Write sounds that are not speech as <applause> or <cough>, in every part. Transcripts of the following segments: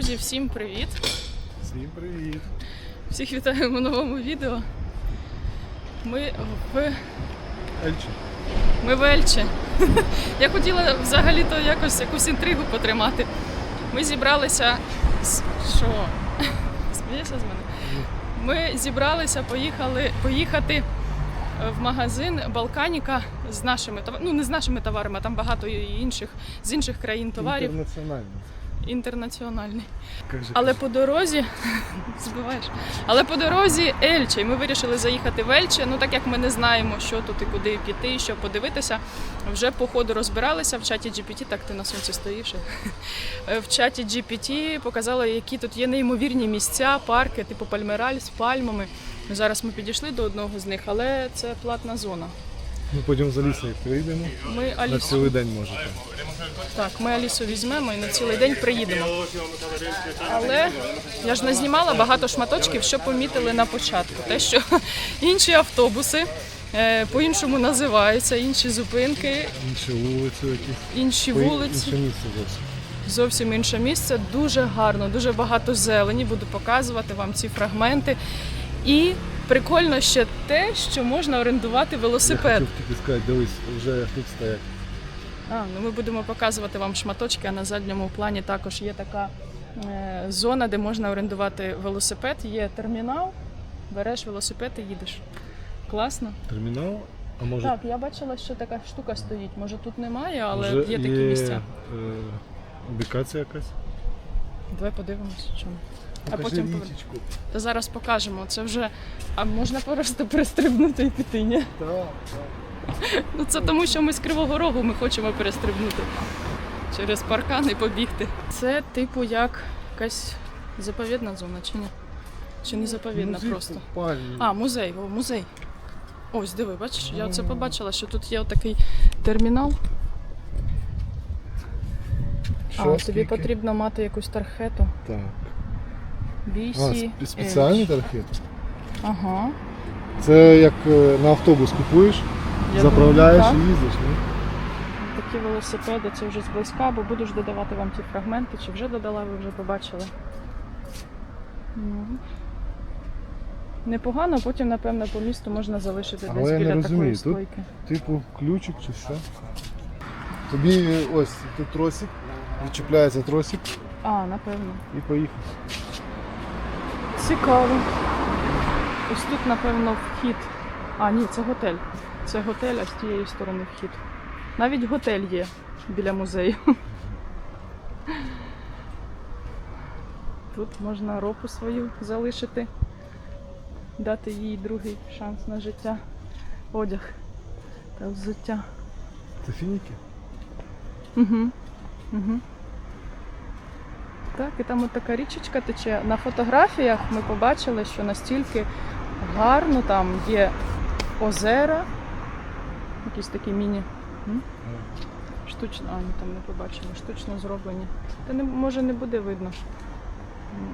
Всім привіт! Всім привіт! Всіх вітаємо в новому відео. Ми в Ельче. ми в Ельчі. Я хотіла взагалі-то якось якусь інтригу потримати. Ми зібралися. Що? Смієшся з мене? Ми зібралися поїхали, поїхати в магазин Балканіка з нашими товарами. Ну, не з нашими товарами, а там багато інших з інших країн товарів. Інтернаціональний. Інтернаціональний. Але по дорозі <laughs> збиваєш. Але по дорозі Ельче. І ми вирішили заїхати в Ельче. Ну так як ми не знаємо, що тут і куди піти, що подивитися. Вже по ходу розбиралися в чаті GPT, так ти на сонці стоїш. <laughs> В чаті GPT показали, які тут є неймовірні місця, парки, типу Пальмераль з пальмами. Зараз ми підійшли до одного з них, але це платна зона. Ми потім за лісою прийдемо. Ми На цілий день можете. так, ми Алісу візьмемо і на цілий день приїдемо. Але я ж не знімала багато шматочків, що помітили на початку. Те, що <laughs> інші автобуси е, по-іншому називаються, інші зупинки, Інші вулиці якісь. інші вулиці. Інше місце зовсім. Зовсім інше місце. Дуже гарно, дуже багато зелені. Буду показувати вам ці фрагменти. І прикольно ще те, що можна орендувати Я велосипед. хотів тобі сказати, дивись, вже тут стоять. А, ну ми будемо показувати вам шматочки, а на задньому плані також є така е, зона, де можна орендувати велосипед. Є термінал, береш велосипед і їдеш. Класно. Термінал, а може, Так, я бачила, що така штука стоїть. Може тут немає, але може є такі місця. е, убікація якась? Давай подивимось, чому. А потім повер- річечку. Та зараз покажемо. Це вже. А можна просто перестрибнути і піти, ні? Так, так. Ну це тому, що ми з Кривого Рогу ми хочемо перестрибнути через паркан і побігти. Це типу як якась заповідна зона, чи ні? Чи не заповідна Музей просто? купальні. А, музей, о, музей. Ось, диви, бачиш, я оце побачила, що тут є такий термінал. Що, а тобі скільки? потрібно мати якусь тархету. Так. А, BC. сп- спеціальний Edge. Ага. Це як е, на автобус купуєш, Я заправляєш думаю, і їздиш. ні? Такі велосипеди, це вже зблизька, бо буду ж додавати вам ті фрагменти, чи вже додала, ви вже побачили. Ну. Непогано, потім, напевно, по місту можна залишити Але десь я не біля розумію, такої тут- стойки. Типу ключик чи що? Тобі е, ось тут тросик, відчіпляється тросик А, напевно. і поїхав. Цікаво. Ось тут, напевно, вхід. А, ні, це готель. Це готель, а з тієї сторони вхід. Навіть готель є біля музею. Тут можна ропу свою залишити, дати їй другий шанс на життя, одяг та взуття. Це фініки? Угу. Угу. Так, і там от така річечка тече. На фотографіях ми побачили, що настільки гарно там є озера, якісь такі міні. Штучно, а, ні, там не побачили, штучно зроблені. Та не, може не буде видно.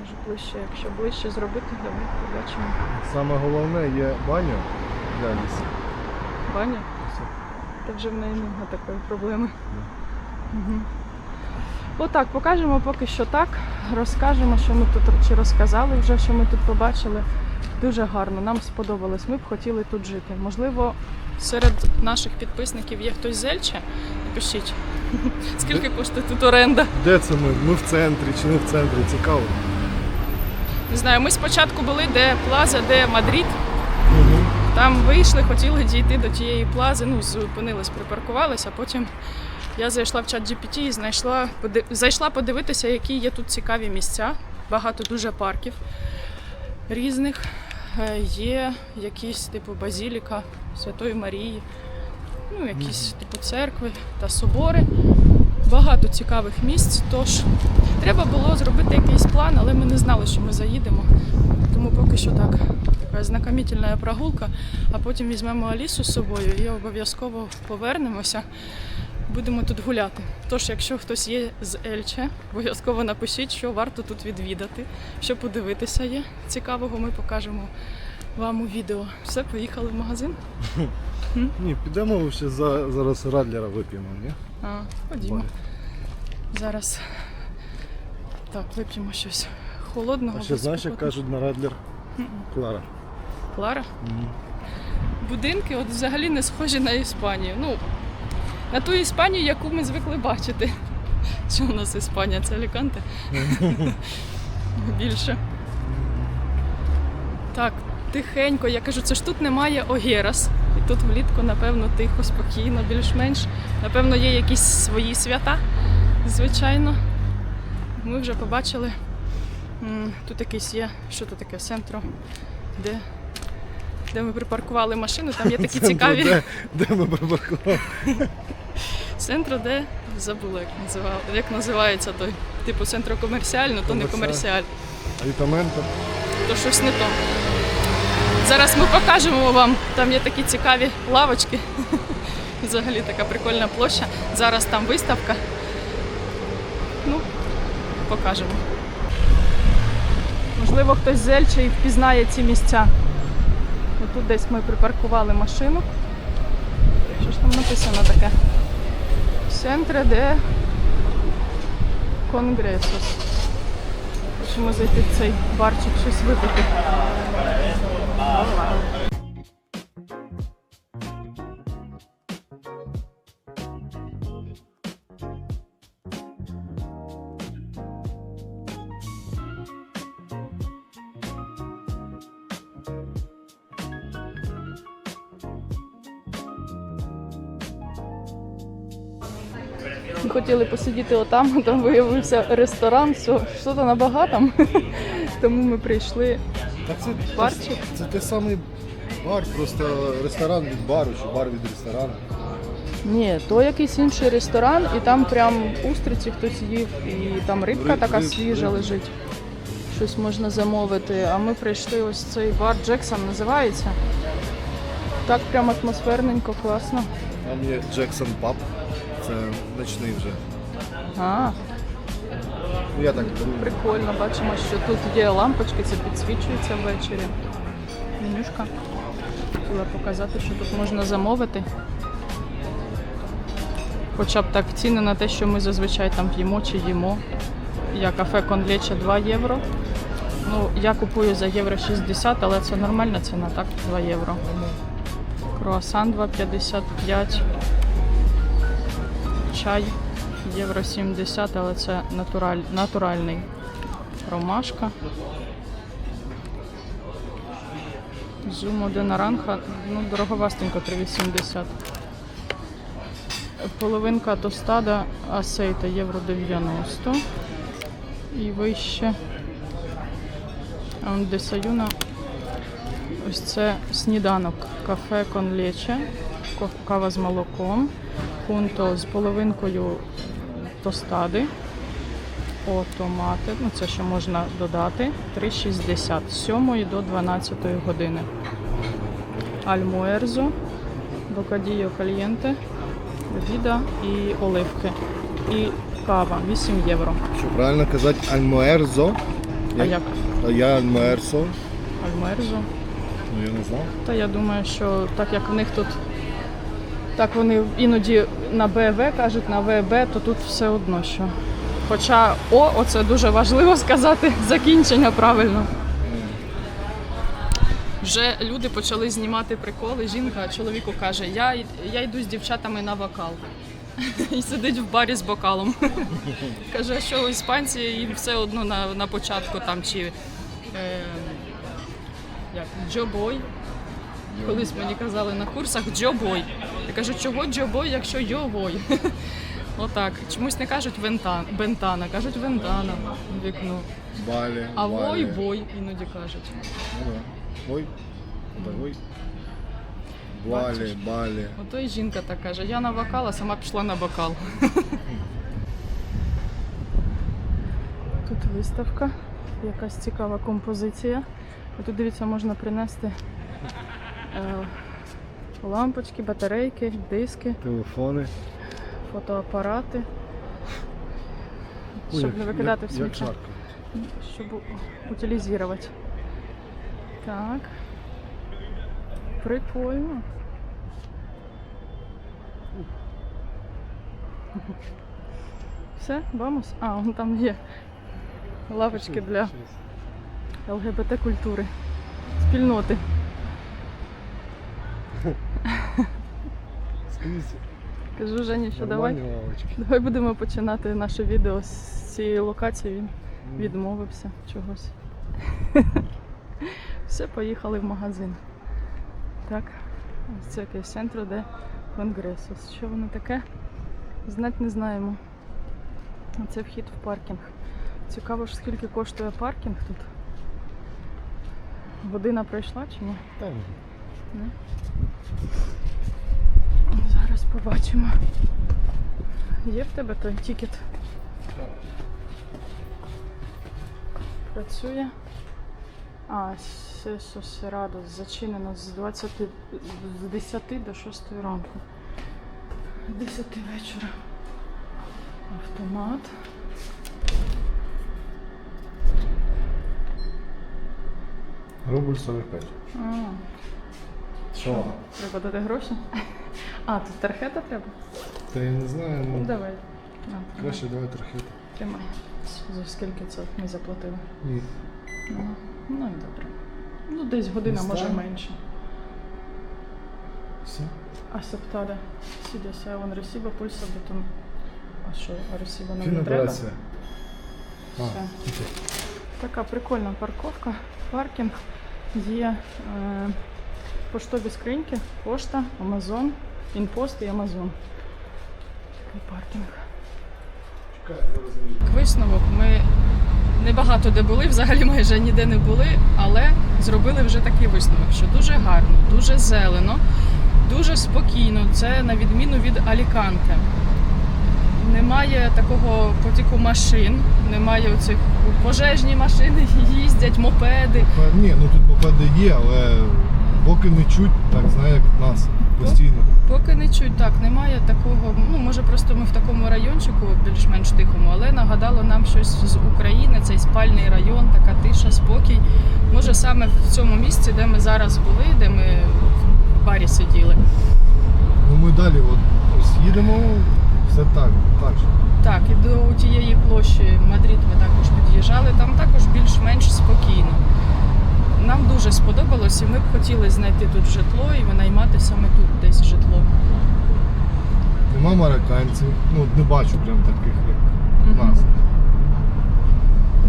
Може ближче, якщо ближче зробити, давай побачимо. Саме головне є баня для лісу. Баня? Та вже в неї немає такої проблеми. Угу. Отак, покажемо поки що так. Розкажемо, що ми тут чи розказали вже, що ми тут побачили. Дуже гарно, нам сподобалось. Ми б хотіли тут жити. Можливо, серед наших підписників є хтось з Ельче. Напишіть, <laughs> скільки коштує тут оренда. Де це ми? Ми в центрі чи не в центрі? Цікаво. Не знаю, ми спочатку були, де плаза, де Мадрид. Угу. Там вийшли, хотіли дійти до тієї плази, ну, зупинились, припаркувалися, а потім я зайшла в чат GPT і знайшла, поди- зайшла подивитися, які є тут цікаві місця. Багато дуже парків різних. Е, Є якісь типу Базіліка Святої Марії, ну, якісь типу церкви та собори. Багато цікавих місць. Тож треба було зробити якийсь план, але ми не знали, що ми заїдемо. Тому поки що так. Така знакомительна прогулка, а потім візьмемо Алісу з собою і обов'язково повернемося. Будемо тут гуляти. Тож, якщо хтось є з Ельче, обов'язково напишіть, що варто тут відвідати, що подивитися є. Цікавого ми покажемо вам у відео. Все, поїхали в магазин. <laughs> Ні, підемо ще за, зараз Радлера вип'ємо, ні? А, ходімо. Зараз Так, вип'ємо щось холодного. А ще знаєш, як кажуть на Радлер? Клара. Клара? Будинки от взагалі не схожі на Іспанію. Ну, на ту Іспанію, яку ми звикли бачити. Що у нас Іспанія? Це Аліканте? Більше. Так, тихенько. Я кажу, це ж тут немає Огерас. І тут влітку, напевно, тихо, спокійно, більш-менш. Напевно, є якісь свої свята, звичайно. Ми вже побачили. Тут якийсь є, що тут таке, центро, де, де ми припаркували машину, там є такі цікаві. Де, де ми припаркували? Центр, де забула, як називав, як називається той. Типу центро комерціально, то не Комерціаль. Вітаменто. то щось не то. Зараз ми покажемо вам. Там є такі цікаві лавочки. <laughs> Взагалі така прикольна площа. Зараз там виставка. Ну, покажемо. Можливо, хтось з Ельчі і впізнає ці місця. Отут десь ми припаркували машину. Що ж там написано таке? Центре де Конгресус. Хочемо зайти в цей барчик щось випити. Хотіли посидіти отам, там виявився ресторан, все, що то на багатому. <laughs> Тому ми прийшли Та це, Барчик? це той самий бар, просто ресторан від бару чи бар від ресторану. Ні, то якийсь інший ресторан, і там прям устриці хтось їв, і там рибка Риб- така риб- свіжа риб. лежить. Щось можна замовити. А ми прийшли ось цей бар Джексон називається. Так прям атмосферненько, класно. Там є Джексон Паб. Це ночний вже. А, Ну я так думаю. прикольно, бачимо, що тут є лампочки, це підсвічується ввечері. Менюшка. Хотіла показати, що тут можна замовити. Хоча б так ціни на те, що ми зазвичай там п'ємо чи їмо. Я кафе Конлече 2 євро. Ну, я купую за євро 60, але це нормальна ціна, так? 2 євро. Круасан 2,55. Чай євро 70, але це натураль, натуральний. Ромашка. Зумо де наранха, ну, дороговастенько 3,80. Половинка тостада асейта євро 90. І вище. Десаюна. Ось це сніданок. Кафе конлече, кава з молоком, кунто з половинкою тостади. О, томати. Ну, це ще можна додати. 3,60 з 7 до 12 години. Альмуерзо, бокадіо кальєнте, віда і оливки. І кава 8 євро. Що правильно казати Альмоерзо? А як? А я Альмоерсо. Альмуерзо. Ну я не знав. Та я думаю, що так як в них тут так вони іноді на БВ кажуть, на ВБ, то тут все одно що. Хоча О, оце дуже важливо <laughs> сказати, закінчення правильно. Вже люди почали знімати приколи. Жінка чоловіку каже: Я, я йду з дівчатами на вокал. <laughs> І сидить в барі з бокалом. <laughs> Каже, що іспанці їм все одно на, на початку там чи е, як джобой. Колись мені казали на курсах джобой. Я кажу, чого джобой, якщо йовой? <laughs> Отак. Чомусь не кажуть вентан, бентана, кажуть вентана вікно. Балі. А вой бой іноді кажуть. Ну, да. Ой. Да, ой. Балі, балі. Ото і жінка так каже, я на вокал, а сама пішла на бокал. <laughs> Тут виставка, якась цікава композиція. Тут дивіться, можна принести лампочки, батарейки, диски, Телефони. фотоапарати. Ой, Щоб не викидати в сміття. Щоб утилізувати. Так. Прикольно. Все, вамос? А, он там є лавочки для ЛГБТ культури, спільноти. Кажу Жені, що давай, давай будемо починати наше відео з цієї локації. Він відмовився чогось. <laughs> Все, поїхали в магазин. Так, ось це якийсь центр, де конгресу. Що воно таке? Знать не знаємо. Це вхід в паркінг. Цікаво ж, скільки коштує паркінг тут. Година пройшла чи ні? Та ні. Ні? Зараз побачимо. Є в тебе той тікет? Працює. А, Сесо Серадо зачинено з 20, з 10 до 6 ранку. 10 вечора. Автомат. Рубль 45. А, Що? треба дати гроші? А, тут тархета треба? Та я не знаю, Ну давай. Краще давай трохи. Тримай. За скільки це ми заплатили? Ні. Ну, ну і добре. Ну, десь година, Не може стане? менше. Все. Si desea un recibo, pulsa button. А що, ресіва нам не треба? А, Все. окей. Така прикольна парковка, паркінг. Є е, поштові скриньки, пошта, Амазон, Інпост і Амазон. Такий паркінг. Висновок ми небагато де були, взагалі майже ніде не були, але зробили вже такий висновок, що дуже гарно, дуже зелено, дуже спокійно. Це на відміну від Аліканте. Немає такого потіку машин, немає оцих пожежні машини, <laughs> їздять, мопеди. Ні, ну тут мопеди є, але поки не чуть, так знає, як нас постійно. Поки не чуть так, немає такого. Ну може просто ми в такому райончику більш-менш тихому, але нагадало нам щось з України, цей спальний район, така тиша, спокій. Може саме в цьому місці, де ми зараз були, де ми в барі сиділи. Ну ми далі от, їдемо, все так, так. Так, і до тієї площі Мадрид ми також під'їжджали, там також більш-менш спокійно. Нам дуже сподобалось, і ми б хотіли знайти тут житло і винаймати саме тут десь житло. Нема марокканців, ну не бачу прям таких, як Мгм. нас.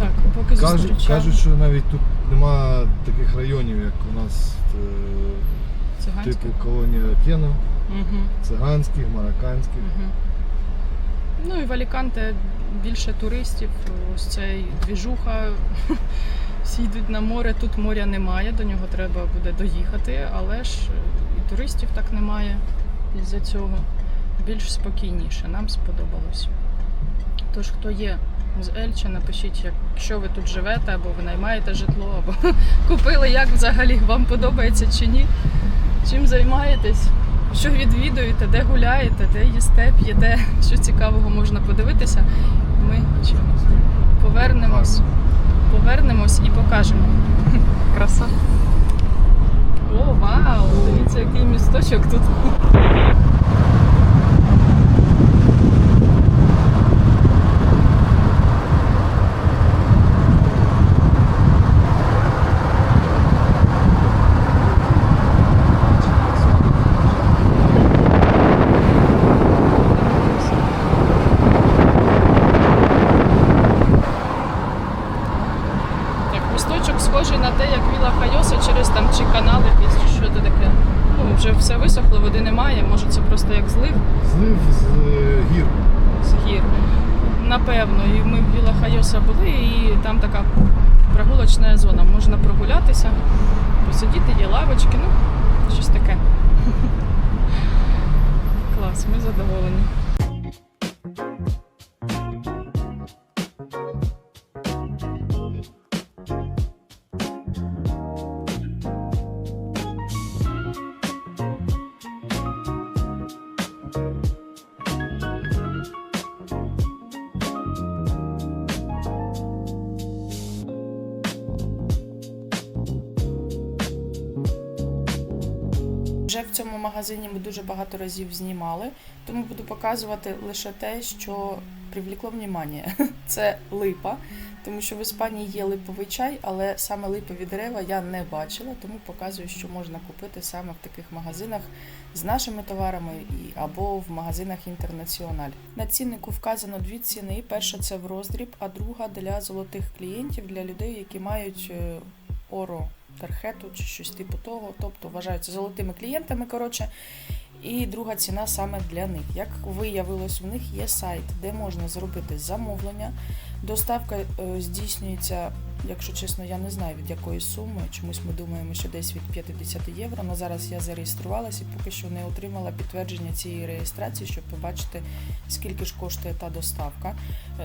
Так, поки Кажуть, зустрічаємо. кажуть, що навіть тут нема таких районів, як у нас е, типу колонія Кена, Угу. циганських, марокканських. Мгм. Ну і в Аліканте більше туристів, ось цей двіжуха. Всі йдуть на море, тут моря немає, до нього треба буде доїхати, але ж е, і туристів так немає із-за цього. Більш спокійніше, нам сподобалось. Тож, хто є з Ельча, напишіть, якщо ви тут живете, або ви наймаєте житло, або <laughs> купили, як взагалі вам подобається чи ні. Чим займаєтесь? Що відвідуєте, де гуляєте, де їсте, п'єте, що цікавого можна подивитися. Ми повернемось, повернемось і покажемо. <laughs> Краса. О, вау! Дивіться, який місточок тут. Так, місточок схожий на те, як Віла Хайоса через там чи канал якийсь, чи що це таке. Ну, вже все висохло, води немає. Може це просто як злив Злив з е, гір. з гір. Напевно, і ми в Віла Хайоса були, і там така прогулочна зона. Можна прогулятися, посидіти, є лавочки, ну, щось таке. <laughs> Клас, ми задоволені. Вже в цьому магазині ми дуже багато разів знімали, тому буду показувати лише те, що привлекло внимання. <laughs> Це липа, тому що в Іспанії є липовий чай, але саме липові дерева я не бачила, тому показую, що можна купити саме в таких магазинах з нашими товарами або в магазинах інтернаціональ. На ціннику вказано дві ціни. Перша це в роздріб, а друга для золотих клієнтів, для людей, які мають е, оро тархету чи щось типу того, тобто вважаються золотими клієнтами. Коротше. І друга ціна саме для них. Як виявилось, в них є сайт, де можна зробити замовлення. Доставка е, здійснюється, якщо чесно, я не знаю від якої суми. Чомусь ми думаємо, що десь від 50 євро. На зараз я зареєструвалася і поки що не отримала підтвердження цієї реєстрації, щоб побачити, скільки ж коштує та доставка.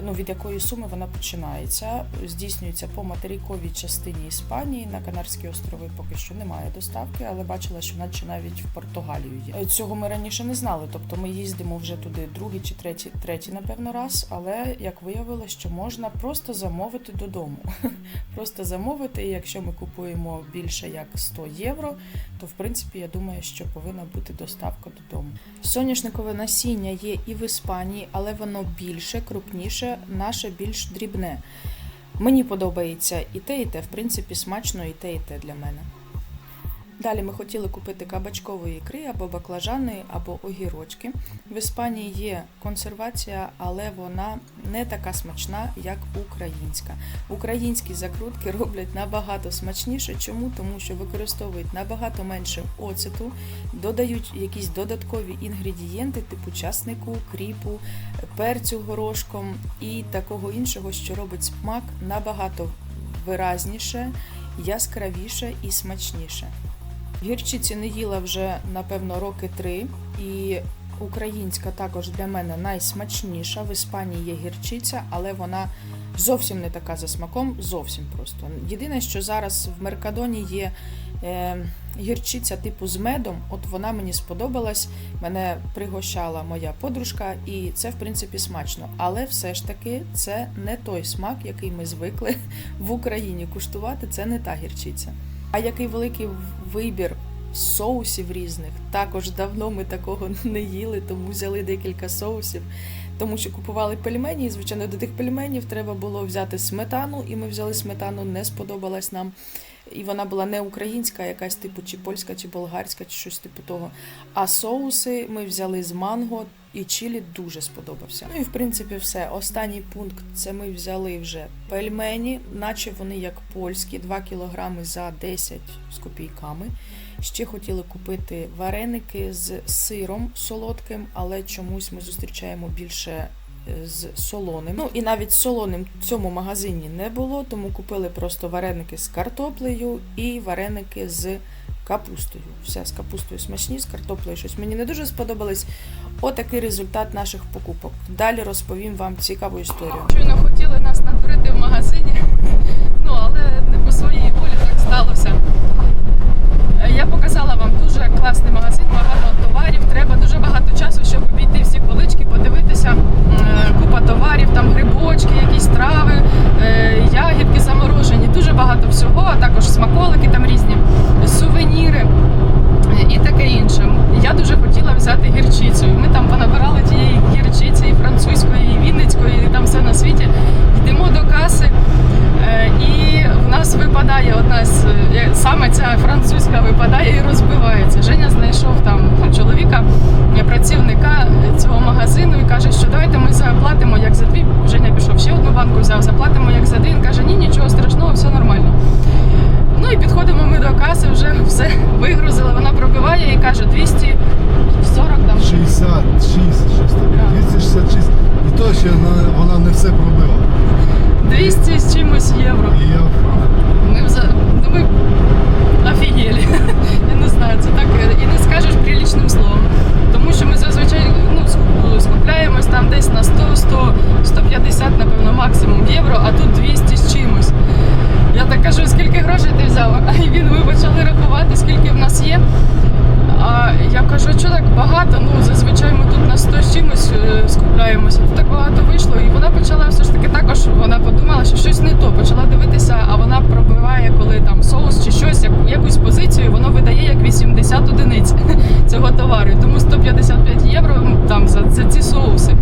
Ну від якої суми вона починається. Здійснюється по материковій частині Іспанії. На Канарські острови поки що немає доставки, але бачила, що наче навіть в Португалію є. Цього ми раніше не знали. Тобто ми їздимо вже туди другий чи третій, третій, напевно, раз. Але як виявилось, що можна просто замовити додому. Просто замовити, і якщо ми купуємо більше як 100 євро, то в принципі я думаю, що повинна бути доставка додому. Соняшникове насіння є і в Іспанії, але воно більше, крупніше, наше більш дрібне. Мені подобається і те, і те, в принципі, смачно і те, і те для мене. Далі ми хотіли купити кабачкової ікри або баклажани, або огірочки. В Іспанії є консервація, але вона не така смачна, як українська. Українські закрутки роблять набагато смачніше. Чому? Тому що використовують набагато менше оцету, додають якісь додаткові інгредієнти, типу часнику, кріпу, перцю горошком і такого іншого, що робить смак набагато виразніше, яскравіше і смачніше. Гірчиці не їла вже напевно роки три, і українська також для мене найсмачніша. В Іспанії є гірчиця, але вона зовсім не така за смаком, зовсім просто. Єдине, що зараз в Меркадоні є е, гірчиця типу з медом, от вона мені сподобалась, мене пригощала моя подружка, і це в принципі смачно. Але все ж таки це не той смак, який ми звикли <laughs> в Україні куштувати. Це не та гірчиця. А який великий вибір соусів різних. Також давно ми такого <laughs> не їли, тому взяли декілька соусів. Тому що купували пельмені, і звичайно, до тих пельменів треба було взяти сметану, і ми взяли сметану, не сподобалась нам. І вона була не українська, а якась типу чи польська, чи болгарська, чи щось типу того. А соуси ми взяли з манго, і чилі дуже сподобався. Ну і в принципі все. Останній пункт це ми взяли вже пельмені, наче вони як польські, 2 кілограми за 10 з копійками. Ще хотіли купити вареники з сиром солодким, але чомусь ми зустрічаємо більше з солоним. Ну і навіть солоним в цьому магазині не було, тому купили просто вареники з картоплею і вареники з капустою. Все з капустою смачні, з картоплею щось мені не дуже сподобалось. Отакий результат наших покупок. Далі розповім вам цікаву історію. Щойно хотіли нас надурити в магазині, <laughs> ну але не по своїй волі так сталося. Е, Я показала вам дуже класний магазин, багато товарів. Треба дуже багато часу, щоб обійти всі полички, подивитися. Е, Купа товарів, там грибочки, якісь трави, е, ягідки заморожені, дуже багато всього, а також смаколики там різні, сувеніри е, і таке інше. Я дуже хотіла взяти гірчицю. Ми там понабирали тієї гірчиці і французької, і вінницької, і там все на світі. Йдемо до каси. Е, І в нас випадає одна з е, саме ця французька випадає і розбивається. Женя знайшов там чоловіка, е, працівника цього магазину і каже, що давайте ми заплатимо як за дві. Женя пішов ще одну банку, взяв, заплатимо як за один. Каже, ні, нічого страшного, все нормально. Ну і підходимо ми до каси, вже все вигрузили. Вона пробиває і каже 240 там. 66, щось таке. Так. 266. І то ще вона, вона не все пробила. 200 чимось євро. Ми вза... ну, ми офігели. <laughs> Я не знаю, це так е, і не скажеш прилічним словом. Тому що ми зазвичай ну, скупляємось там десь на 100, 100, 150, напевно, максимум євро, а тут 200 з чимось. Я так кажу, скільки грошей ти взяв? <laughs> А він ми почали рахувати, скільки в нас є. А я кажу, що так багато, ну зазвичай ми тут на 100 з чимось е, скупляємося. Тут так багато вийшло, і вона почала все ж таки також. Вона подумала, що щось не то. Почала дивитися, а вона пробиває, коли там соус чи щось, як, якусь позицію, воно видає як 80 одиниць <laughs> цього товару. Тому 155 євро там за, за ці соуси.